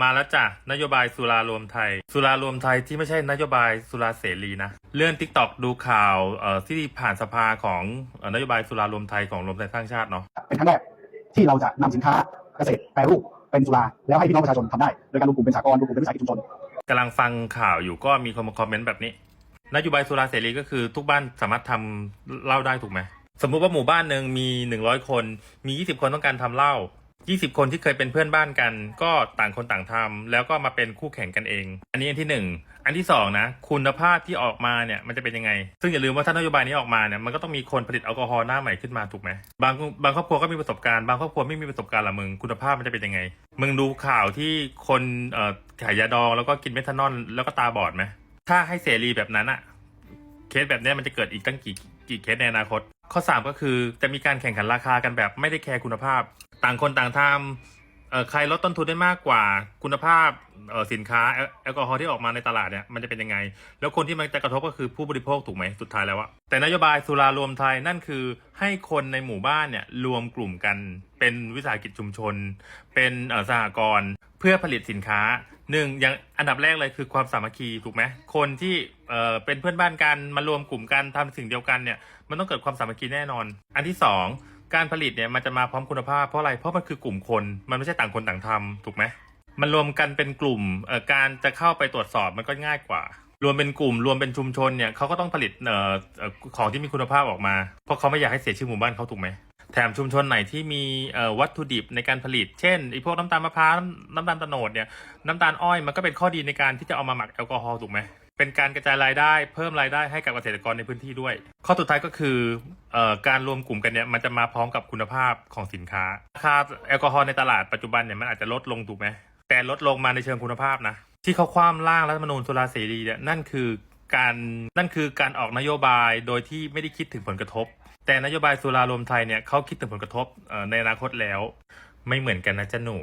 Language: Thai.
มาแล้วจ้ะนโยบายสุรารวมไทย สุรารวมไทยที่ไม่ใช่นโยบายสุราเสรีนะ เลื่อนทิกตอกดูข่าวเอ่อที่ผ่านสภาของเอ่อนโยบายสุรารวมไทยของรวมไทยสร้างชาติเนาะเป็นครั้งแรกที่เราจะนำสินค้าเกษตรแปรรูปเป็นสุราแล้วให้พี่น้องประชาชนทำได้โดยการรวมกลุ่มเป็นสากลรวมกลุ่มเป็นวิสาหกิจชุมชนกำลังฟังข่าวอยู่ก็มีคนมาคอมเมนต์แบบนี้นโยบายสุราเสรีก็คือทุกบ้านสามารถทำเหล้าได้ถูกไหมสมมุติว่าหมู่บ้านหนึ่งมีหนึ่งร้อยคน มียี่สิบคนต้องการทำเหล้า ยี่สิบคนที่เคยเป็นเพื่อนบ้านกัน ก็ต่างคนต่างทำแล้วก็มาเป็นคู่แข่งกันเอง อันนี้อันที่หนึ่งอันที่สองนะคุณภาพที่ออกมาเนี่ยมันจะเป็นยังไง ซึ่งอย่าลืมว่าถ้านโยบายนี้ออกมาเนี่ยมันก็ต้องมีคนผลิตแอลกอฮอล์หน้าใหม่ขึ้นมาถูกไหมบางบางครอบครัวก็มีประสบการณ์บางครอบครัวไม่มีประสบการณ์ละมึง คุณภาพมันจะเป็นยังไง มึงดูข่าวที่คนเอ่อขายยาดองแล้วก็กินเมทานอลแล้วก็ตาบอดไหมถ้าให้เสรีแบบนั้นอะเคสแบบนี้มันจะเกิดอีกตั้งกี่กี่เคสในอนาคต ข้อ 3 ก็คือจะมีการแข่งขันราคากันแบบไม่ได้แคร์คุณภาพ ต่างคนต่างทำใครลดต้นทุนได้มากกว่าคุณภาพสินค้าแอลกอฮอล์ที่ออกมาในตลาดเนี่ยมันจะเป็นยังไง แล้วคนที่มันจะกระทบก็คือผู้บริโภคถูกไหมสุดท้ายแล้วอะแต่นโยบายสุรารวมไทยนั่นคือให้คนในหมู่บ้านเนี่ยรวมกลุ่มกัน เป็นวิสาหกิจชุมชน เป็นสหกรณ์ เพื่อผลิตสินค้าหนึ่งอย่างอันดับแรกเลยคือความสามัคคีถูกไหมคนที่เอ่อเป็นเพื่อนบ้านกันมารวมกลุ่มกันทำสิ่งเดียวกันเนี่ยมันต้องเกิดความสามัคคีแน่นอน อันที่สองการผลิตเนี่ยมันจะมาพร้อมคุณภาพเพราะอะไรเพราะมันคือกลุ่มคนมันไม่ใช่ต่างคนต่างทำถูกไหมมันรวมกันเป็นกลุ่มการจะเข้าไปตรวจสอบมันก็ง่ายกว่า รวมเป็นกลุ่มรวมเป็นชุมชนเนี่ยเขาก็ต้องผลิตเอ่อของที่มีคุณภาพออกมา เพราะเขาไม่อยากให้เสียชื่อหมู่บ้านเขาถูกไหมแถมชุมชนไหนที่มีวัตถุดิบในการผลิต เช่นไอพวกน้ำตาลมะพร้าวน้ำตาลโตโนดเนี่ยน้ำตาลอ้อยมันก็เป็นข้อดีในการที่จะเอามาหมักแอลกอฮอล์ถูกไหมเป็นการกระจายรายได้เพิ่มรายได้ให้กับเกษตรกรในพื้นที่ด้วย ข้อสุดท้ายก็คืออการรวมกลุ่มกันเนี่ยมันจะมาพร้อมกับคุณภาพของสินค้าราคาแอลกอฮอล์ในตลาดปัจจุบันเนี่ยมันอาจจะลดลงถูกไหมแต่ลดลงมาในเชิงคุณภาพนะ ที่เขาคว่ำร่างรัฐธรรมนูญสุราเสรีเนี่ยนั่นคือการนั่นคือการออกนโยบายโดยที่ไม่ได้คิดถึงผลกระทบ แต่นโยบายสุรารวมไทยเนี่ยเขาคิดถึงผลกระทบในอนาคตแล้ว ไม่เหมือนกันนะจ๊ะหนู